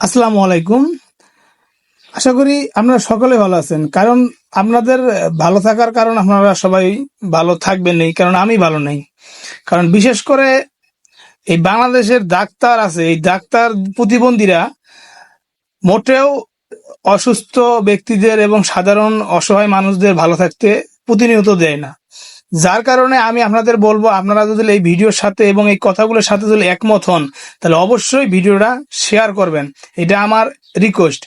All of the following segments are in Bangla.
আসসালামু আলাইকুম। আশা করি আপনারা সকলে ভালো আছেন। কারণ আপনাদের ভালো থাকার কারণ আপনারা সবাই ভালো থাকবেন নেই, কারণ আমি ভালো নেই। কারণ বিশেষ করে এই বাংলাদেশের ডাক্তার আছে, এই ডাক্তার প্রতিবন্ধীরা মোটেও অসুস্থ ব্যক্তিদের এবং সাধারণ অসহায় মানুষদের ভালো থাকতে প্রতিনিয়ত দেয় না। যার কারণে আমি আপনাদের বলব, আপনারা যদি এই ভিডিওর সাথে এবং এই কথাগুলোর সাথে যদি একমত হন, তাহলে অবশ্যই ভিডিওটা শেয়ার করবেন। এটা আমার রিকোয়েস্ট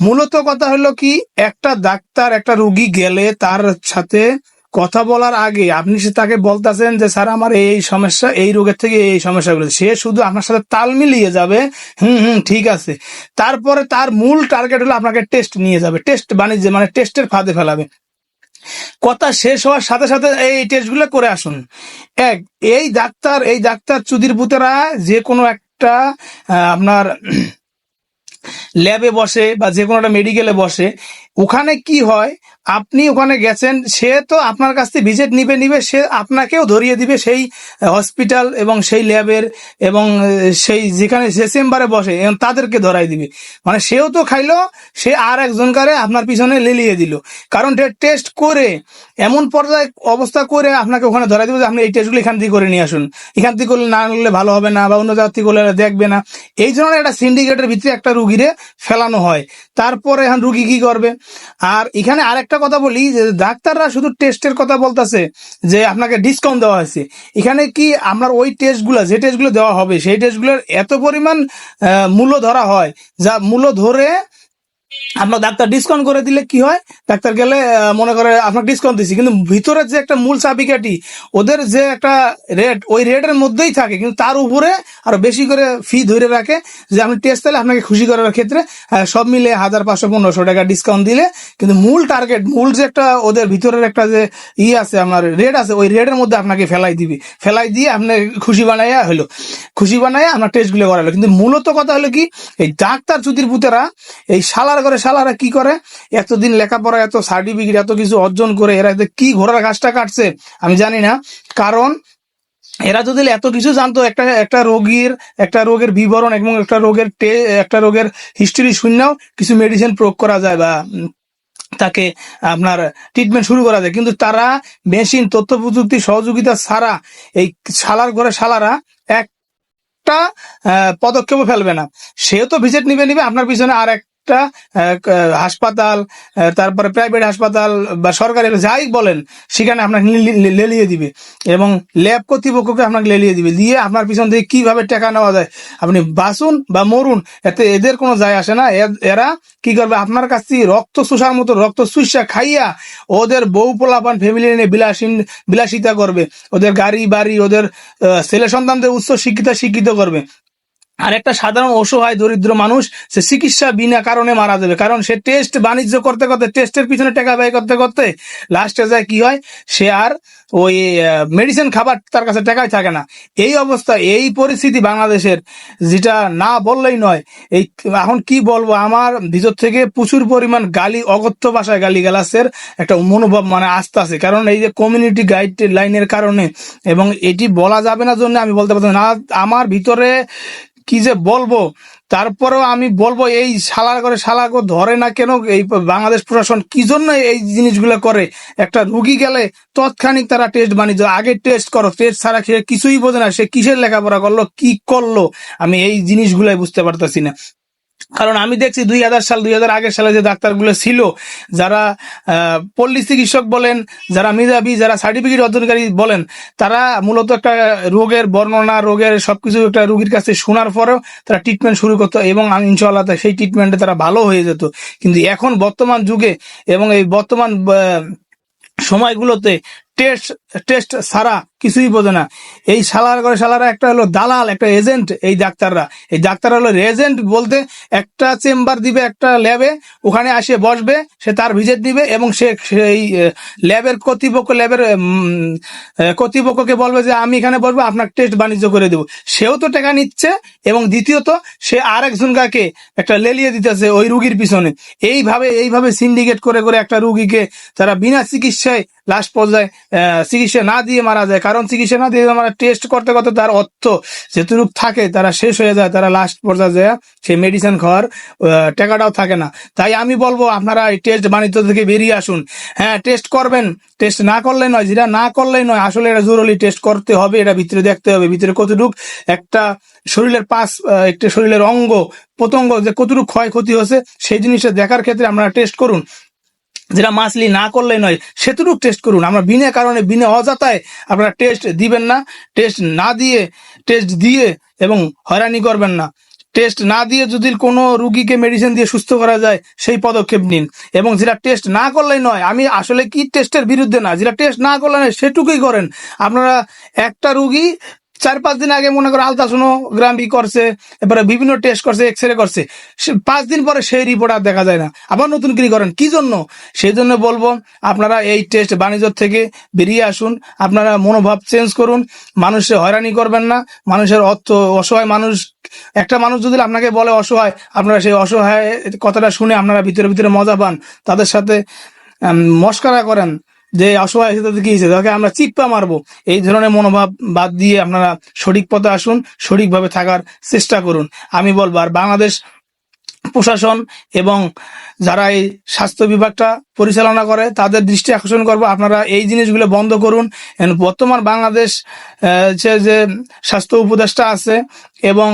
মূলত কথা হলো কি, একটা ডাক্তার, একটা রুগী গেলে তার সাথে কথা বলার আগে আপনি তাকে বলতেছেন যে, স্যার, আমার এই এই সমস্যা, এই রোগের থেকে এই সমস্যাগুলো। সে শুধু আপনার সাথে তাল মিলিয়ে যাবে, হুম হুম, ঠিক আছে। তারপরে তার মূল টার্গেট হলো আপনাকে টেস্ট নিয়ে যাবে। টেস্ট বাণিজ্য মানে টেস্টের ফাঁদে ফেলাবে। কথা শেষ হওয়ার সাথে সাথে এই টেস্টগুলো করে আসুন। এক, এই ডাক্তার এই ডাক্তার চুদির পুতেরা যে কোনো একটা আপনার ল্যাবে বসে বা যে কোনো একটা মেডিকেলে বসে ওখানে কি হয়? আপনি ওখানে গেছেন, সে তো আপনার কাছ থেকে ভিজিট নিবে নিবে, সে আপনাকেও ধরিয়ে দিবে সেই হসপিটাল এবং সেই ল্যাবের এবং সেই যেখানে যে চেম্বারে বসে, এবং তাদেরকে ধরাই দিবে। মানে সেও তো খাইলো, সে আর একজনকারে আপনার পিছনে লেলিয়ে দিল। কারণ টেস্ট করে, এমন পর্যায়ে অবস্থা করে আপনাকে ওখানে ধরাই দিবে যে আপনি এই টেস্টগুলো এখান থেকে করে নিয়ে আসুন। এখান থেকে করলে না করলে ভালো হবে না, বা অন্য থেকে করলে দেখবে না। এই ধরনের একটা সিন্ডিকেটের ভিতরে একটা রুগীরে ফেলানো হয়। তারপরে এখন রুগী কি করবে? আর এখানে আর একটা কথা বলি, যে ডাক্তাররা শুধু টেস্টের কথা বলতেছে যে আপনাকে ডিসকাউন্ট দেওয়া হয়েছে। এখানে কি আপনার ওই টেস্টগুলো যে টেস্টগুলো দেওয়া হবে, সেই টেস্টগুলোর এত পরিমাণ মূল্য ধরা হয়, যা মূল্য ধরে আপনার ডাক্তার ডিসকাউন্ট করে দিলে কি হয়? ডাক্তার গেলে মনে করে আপনার ডিসকাউন্ট দিচ্ছি কিন্তু ভিতরের যে একটা মূল চাবিকাঠি ওদের যে একটা রেট ওই রেটের মধ্যেই থাকে। কিন্তু তার উপরে আরও বেশি করে ফি ধরে রাখে যে আপনি টেস্ট তাহলে আপনাকে খুশি করার ক্ষেত্রে সব মিলে হাজার পাঁচশো, পনেরোশো টাকা ডিসকাউন্ট দিলে। কিন্তু মূল টার্গেট মূল যে একটা ওদের ভিতরের একটা যে ই আছে, আপনার রেট আছে, ওই রেটের মধ্যে আপনাকে ফেলাই দিবে। ফেলাই দিয়ে আপনার খুশি বানাইয়া হলো। খুশি বানাইয়া আপনার টেস্টগুলো করালো। কিন্তু মূলত কথা হলো কি, এই ডাক্তার চুতির পুতেরা, এই শালার করে শালারা কি করে? এতদিন লেখাপড়া, এত সার্টিফিকেট এত কিছু অর্জন করে এরা কি ঘোড়ার ঘাসটা কাটছে, আমি জানি না। কারণ এরা যদি এত কিছু জানতো, একটা একটা রোগীর, একটা রোগের বিবরণ এবং একটা রোগের টে- একটা রোগের হিস্টরি শূন্যও কিছু মেডিসিন প্রয়োগ করা যায় বা তাকে আপনার ট্রিটমেন্ট শুরু করা যায়। কিন্তু তারা মেশিন তথ্য প্রযুক্তি, সহযোগিতা ছাড়া এই শালার ঘরে শালারা একটা পদক্ষেপও ফেলবে না। সেও তো ভিজিট নিবে নিবে, আপনার পিছনে আর একটা আহ, হাসপাতাল তারপরে প্রাইভেট হাসপাতাল বা সরকারি যাই বলেন সেখানে আপনাকে লেলিয়ে দিবে এবং ল্যাব কর্তৃপক্ষকে আপনাকে লেলিয়ে দিবে। দিয়ে আপনার পিছন থেকে কীভাবে টাকা নেওয়া যায়? আপনি বাঁচুন বা মরুন এতে এদের কোনো যায় আসে না। এরা কি করবে? আপনার কাছ থেকে রক্ত চুষার মতো রক্ত চুষা খাইয়া ওদের বউ পোলাপান ফ্যামিলি নিয়ে বিলাসীন বিলাসিতা করবে। ওদের গাড়ি বাড়ি ওদের ছেলে সন্তানদের উচ্চ শিক্ষিত শিক্ষিত করবে। আর একটা সাধারণ অসহায় দরিদ্র মানুষ, সে চিকিৎসা বিনা কারণে মারা যাবে। কারণ সে টেস্ট বাণিজ্য করতে করতে টেস্টের পিছনে টাকা ব্যয় করতে করতে লাস্টে যায় কি হয়? সে আর ওই মেডিসিন খাবার তার কাছে টাকাই থাকে না। এই অবস্থা, এই পরিস্থিতি বাংলাদেশের, যেটা না বললেই নয়। এই, এখন কি বলব? আমার ভিতর থেকে প্রচুর পরিমাণ গালি, অগত্য ভাষায় গালি গালাসের একটা মনোভাব মানে আসতে আছে কারণ এই যে কমিউনিটি গাইড লাইনের কারণে এবং এটি বলা যাবে না জন্য আমি বলতে পারছি না, আমার ভিতরে কি যে বলব? তারপরেও আমি বলব, এই শালার করে শালাকে ধরে না কেন? এই বাংলাদেশ প্রশাসন কি জন্য এই জিনিসগুলো করে? একটা রুগী গেলে তৎক্ষণিক তারা টেস্ট বাণিজ্য। আগে টেস্ট করো টেস্ট ছাড়া সে কিছুই বোঝে না, সে কিসের লেখাপড়া করল, কি করল? আমি এই জিনিসগুলাই বুঝতে পারতেছি না। কারণ আমি দেখছি দুই হাজার সাল, দুই হাজার আগের সালে যে ডাক্তারগুলো ছিল, যারা পল্লী চিকিৎসক বলেন, যারা মেধাবী, যারা সার্টিফিকেট অর্জনকারী বলেন, তারা মূলত একটা রোগের বর্ণনা, রোগের সবকিছু একটা রোগীর কাছে শোনার পরেও তারা ট্রিটমেন্ট শুরু করতো এবং ইনশাআল্লাহ সেই ট্রিটমেন্টে তারা ভালো হয়ে যেত। কিন্তু এখন বর্তমান যুগে এবং এই বর্তমান সময়গুলোতে টেস্ট টেস্ট সারা কিছুই বোঝে না। এই শালার করে শালারা একটা হলো দালাল একটা এজেন্ট এই ডাক্তাররা। এই ডাক্তাররা হলো এজেন্ট বলতে একটা চেম্বার দিবে একটা ল্যাবে ওখানে আসে বসবে সে তার ভিজিট দিবে এবং সে সেই ল্যাবের কর্তৃপক্ষ ল্যাবের কর্তৃপক্ষকে বলবে যে আমি এখানে বসবো আপনার টেস্ট বাণিজ্য করে দেবো। সেও তো টাকা নিচ্ছে এবং দ্বিতীয়ত সে আর একজনকাকে একটা লেলিয়ে দিতেছে ওই রুগীর পিছনে। এইভাবে এইভাবে সিন্ডিকেট করে করে একটা রুগীকে তারা বিনা চিকিৎসায় লাস্ট পর্যায়ে আহ, চিকিৎসা না দিয়ে মারা যায়, কারণ চিকিৎসা না দিয়ে আমরা টেস্ট করতে করতে তার অর্থ যেটুকু থাকে তারা শেষ হয়ে যায়, তারা লাস্ট পর্যায়ে যায়, সেই মেডিসিন খাওয়ার টাকাটাও থাকে না। তাই আমি বলব আপনারা এই টেস্ট বাণিজ্য থেকে বেরিয়ে আসুন। হ্যাঁ টেস্ট করবেন টেস্ট না করলে নয়, যেটা না করলেই নয়, আসলে এটা জরুরি টেস্ট করতে হবে, এটা ভিতরে দেখতে হবে। ভিতরে কতটুক একটা শরীরের পাশ একটা শরীরের অঙ্গ প্রত্যঙ্গ যে কতটুকু ক্ষয়ক্ষতি হচ্ছে সেই জিনিসটা দেখার ক্ষেত্রে আপনারা টেস্ট করুন। যেটা মাসলি না করলে নয় সেটুকু টেস্ট করুন। আমরা বিনা কারণে, বিনা অজাতায় আপনারা টেস্ট দিবেন না। টেস্ট না দিয়ে টেস্ট দিয়ে এবং হয়রানি করবেন না। টেস্ট না দিয়ে যদি কোনো রুগীকে মেডিসিন দিয়ে সুস্থ করা যায়, সেই পদক্ষেপ নিন। এবং যেটা টেস্ট না করলেই নয়, আমি আসলে কি টেস্টের বিরুদ্ধে না, যেটা টেস্ট না করলে নয়, সেটুকুই করেন। আপনারা একটা রুগী চার পাঁচ দিন আগে মনে করো আলট্রাসোনোগ্রাফি করছে এবারে বিভিন্ন টেস্ট করছে এক্স রে করছে পাঁচ দিন পরে সেই রিপোর্ট আর দেখা যায় না। আবার নতুন কি করেন। কি জন্য? সেই জন্য বলব, আপনারা এই টেস্ট বাণিজ্য থেকে বেরিয়ে আসুন। আপনারা মনোভাব চেঞ্জ করুন। মানুষের হয়রানি করবেন না। মানুষের অর্থ অসহায় মানুষ, একটা মানুষ যদি আপনাকে বলে অসহায়, আপনারা সেই অসহায় কথাটা শুনে আপনারা ভিতরে ভিতরে মজা পান। তাদের সাথে মস্করা করেন। যে অসহায় হিসেবে কি হয়েছে তাকে আমরা চিপ্পা মারবো। এই ধরনের মনোভাব বাদ দিয়ে আপনারা সঠিক পথে আসুন, সঠিকভাবে থাকার চেষ্টা করুন। আমি বলব, আর বাংলাদেশ প্রশাসন এবং যারা এই স্বাস্থ্য বিভাগটা পরিচালনা করে, তাদের দৃষ্টি আকর্ষণ করব। আপনারা এই জিনিসগুলো বন্ধ করুন। বর্তমান বাংলাদেশ যে স্বাস্থ্য উপদেষ্টা আছে এবং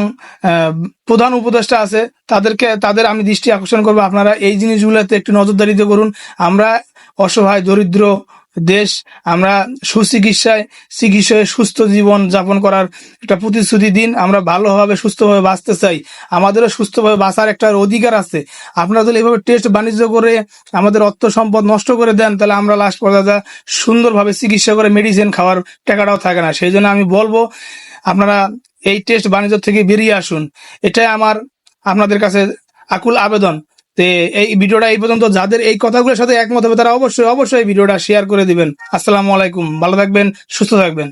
প্রধান উপদেষ্টা আছে, তাদেরকে, তাদের আমি দৃষ্টি আকর্ষণ করব। আপনারা এই জিনিসগুলোতে একটু নজরদারিতে করুন। আমরা অসহায়, দরিদ্র দেশ, আমরা সুচিকিৎসায়, চিকিৎসায় সুস্থ জীবন যাপন করার একটা প্রতিশ্রুতি দিন। আমরা ভালোভাবে, সুস্থভাবে বাঁচতে চাই। আমাদেরও সুস্থভাবে বাঁচার একটা অধিকার আছে। আপনারা যদি এভাবে টেস্ট বাণিজ্য করে আমাদের অর্থ সম্পদ নষ্ট করে দেন, তাহলে আমরা লাস্ট পর্যায়ে সুন্দরভাবে চিকিৎসা করে মেডিসিন খাওয়ার টাকাটাও থাকে না। সেই জন্য আমি বলব, আপনারা এই টেস্ট বাণিজ্য থেকে বেরিয়ে আসুন। এটাই আমার, আপনাদের কাছে আকুল আবেদন। তে এই ভিডিওটা এই পর্যন্ত। যাদের এই কথাগুলোর সাথে একমত হবে, তারা অবশ্যই অবশ্যই ভিডিওটা শেয়ার করে দিবেন। আসসালামু আলাইকুম। ভালো থাকবেন, সুস্থ থাকবেন।